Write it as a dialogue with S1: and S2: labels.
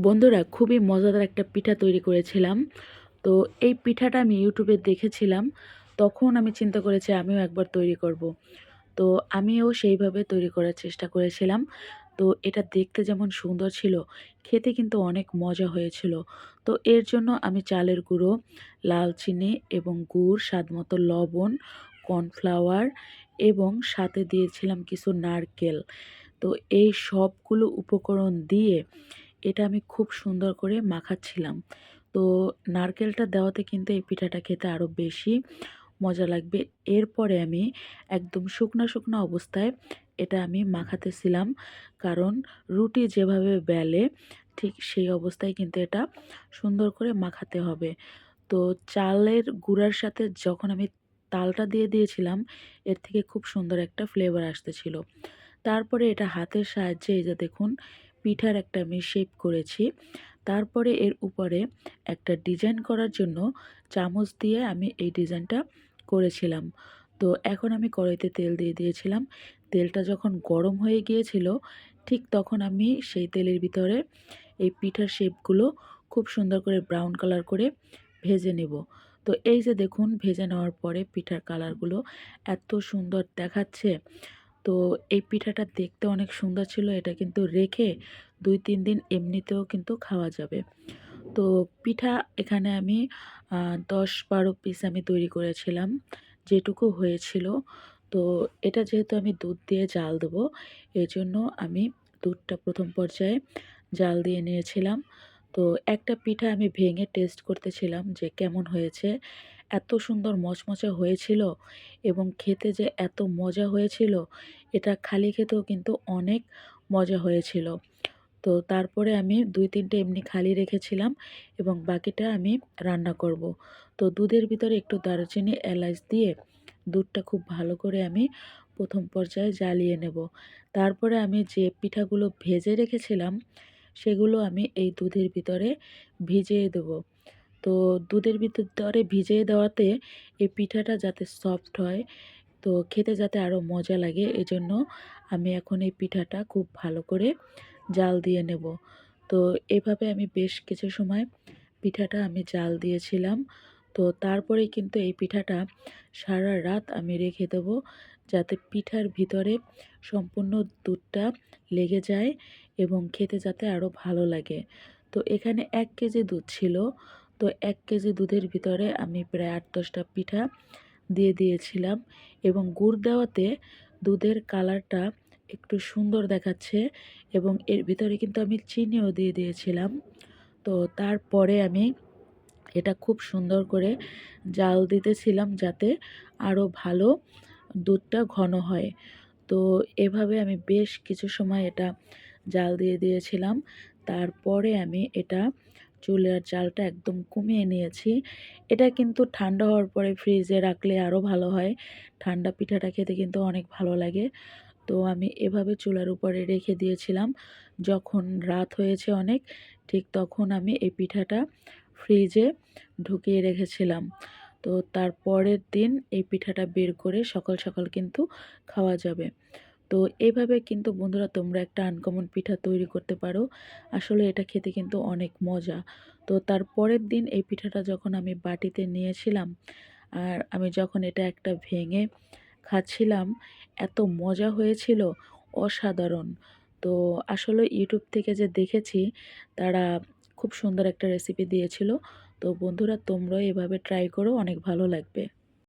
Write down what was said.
S1: বন্ধুরা খুবই মজাদার একটা পিঠা তৈরি করেছিলাম। তো এই পিঠাটা আমি ইউটিউবে দেখেছিলাম, তখন আমি চিন্তা করেছি আমিও একবার তৈরি করব। তো আমিও সেইভাবে তৈরি করার চেষ্টা করেছিলাম। তো এটা দেখতে যেমন সুন্দর ছিল, খেতে কিন্তু অনেক মজা হয়েছিল। তো এর জন্য আমি চালের গুঁড়ো, লাল চিনি এবং গুড়, স্বাদমতো লবণ, কর্নফ্লাওয়ার এবং সাথে দিয়েছিলাম কিছু নারকেল। তো এই সবগুলো উপকরণ দিয়ে এটা আমি খুব সুন্দর করে মাখাচ্ছিলাম। তো নারকেলটা দেওয়াতে কিন্তু এই পিঠাটা খেতে আরও বেশি মজা লাগবে। এরপরে আমি একদম শুকনো শুকনো অবস্থায় এটা আমি মাখাতেছিলাম। কারণ রুটি যেভাবে বেলে ঠিক সেই অবস্থায় কিন্তু এটা সুন্দর করে মাখাতে হবে। তো চালের গুঁড়ার সাথে যখন আমি তালটা দিয়ে দিয়েছিলাম, এর থেকে খুব সুন্দর একটা ফ্লেভার আসতেছিল। তারপরে এটা হাতের সাহায্যে এই যে দেখুন পিঠার একটা আমি শেপ করেছি। তারপরে এর উপরে একটা ডিজাইন করার জন্য চামচ দিয়ে আমি এই ডিজাইনটা করেছিলাম। তো এখন আমি কড়াইতে তেল দিয়ে দিয়েছিলাম। তেলটা যখন গরম হয়ে গিয়েছিল, ঠিক তখন আমি সেই তেলের ভিতরে এই পিঠার শেপগুলো খুব সুন্দর করে ব্রাউন কালার করে ভেজে নেব। তো এই যে দেখুন, ভেজে নেওয়ার পরে পিঠার কালারগুলো এত সুন্দর দেখাচ্ছে। তো এই পিঠাটা দেখতে অনেক সুন্দর ছিল। এটা কিন্তু রেখে দুই, তিন দিন এমনিতেও কিন্তু খাওয়া যাবে। তো পিঠা এখানে আমি দশ, বারো পিস আমি তৈরি করেছিলাম, যেটুকু হয়েছিল। তো এটা যেহেতু আমি দুধ দিয়ে জাল দেবো এই জন্য আমি দুধটা প্রথম পর্যায়ে জাল দিয়ে নিয়েছিলাম। তো একটা পিঠা আমি ভেঙে টেস্ট করতেছিলাম যে কেমন হয়েছে। এত সুন্দর মচমচে হয়েছিল এবং খেতে যে এত মজা হয়েছিল, এটা খালি খেতেও কিন্তু অনেক মজা হয়েছিল। তো তারপরে আমি দুই তিনটে এমনি খালি রেখেছিলাম এবং বাকিটা আমি রান্না করব। তো দুধের ভিতরে একটু দারুচিনি এলাচ দিয়ে দুধটা খুব ভালো করে আমি প্রথম পর্যায়ে জ্বালিয়ে নেব। তারপরে আমি যে পিঠাগুলো ভেজে রেখেছিলাম, সেগুলো আমি এই দুধের ভিতরে ভিজিয়ে দেবো। তো দুধের ভিতরে ভিজিয়ে দেওয়াতে এই পিঠাটা যাতে সফট হয়, তো খেতে যাতে আরও মজা লাগে, এজন্য আমি এখন এই পিঠাটা খুব ভালো করে জাল দিয়ে নেব। তো এভাবে আমি বেশ কিছু সময় পিঠাটা আমি জাল দিয়েছিলাম। তো তারপরেই কিন্তু এই পিঠাটা সারা রাত আমি রেখে দেবো, যাতে পিঠার ভিতরে সম্পূর্ণ দুধটা লেগে যায় এবং খেতে যাতে আরও ভালো লাগে। তো এখানে এক কেজি দুধ ছিল তো এক কেজি দুধের ভিতরে আমি প্রায় আট দশটা পিঠা দিয়ে দিয়েছিলাম এবং গুড় দেওয়াতে দুধের কালারটা একটু সুন্দর দেখাচ্ছে এবং এর ভিতরে কিন্তু আমি চিনিও দিয়ে দিয়েছিলাম। তো তারপরে আমি এটা খুব সুন্দর করে জাল দিতেছিলাম যাতে আরও ভালো দুধটা ঘন হয়। তো এভাবে আমি বেশ কিছু সময় এটা জাল দিয়ে দিয়েছিলাম। তারপরে আমি এটা চুলার চালটা একদম কমিয়ে নিয়েছি। এটা কিন্তু ঠান্ডা হওয়ার পরে ফ্রিজে রাখলে আরও ভালো হয়। ঠান্ডা পিঠাটা খেতে কিন্তু অনেক ভালো লাগে। তো আমি এভাবে চুলার উপরে রেখে দিয়েছিলাম। যখন রাত হয়েছে অনেক, ঠিক তখন আমি এই পিঠাটা ফ্রিজে ঢুকিয়ে রেখেছিলাম। তো তারপরের দিন এই পিঠাটা বের করে সকাল সকাল কিন্তু খাওয়া যাবে। তো এইভাবে কিন্তু বন্ধুরা তোমরা একটা আনকমন পিঠা তৈরি করতে পারো। আসলে এটা খেতে কিন্তু অনেক মজা। তো তার পরের দিন এই পিঠাটা যখন আমি বাটিতে নিয়েছিলাম আর আমি যখন এটা একটা ভেঙে খাচ্ছিলাম, এত মজা হয়েছিল, অসাধারণ। তো আসলে ইউটিউব থেকে যে দেখেছি, তারা খুব সুন্দর একটা রেসিপি দিয়েছিল। তো বন্ধুরা তোমরাও এভাবে ট্রাই করো, অনেক ভালো লাগবে।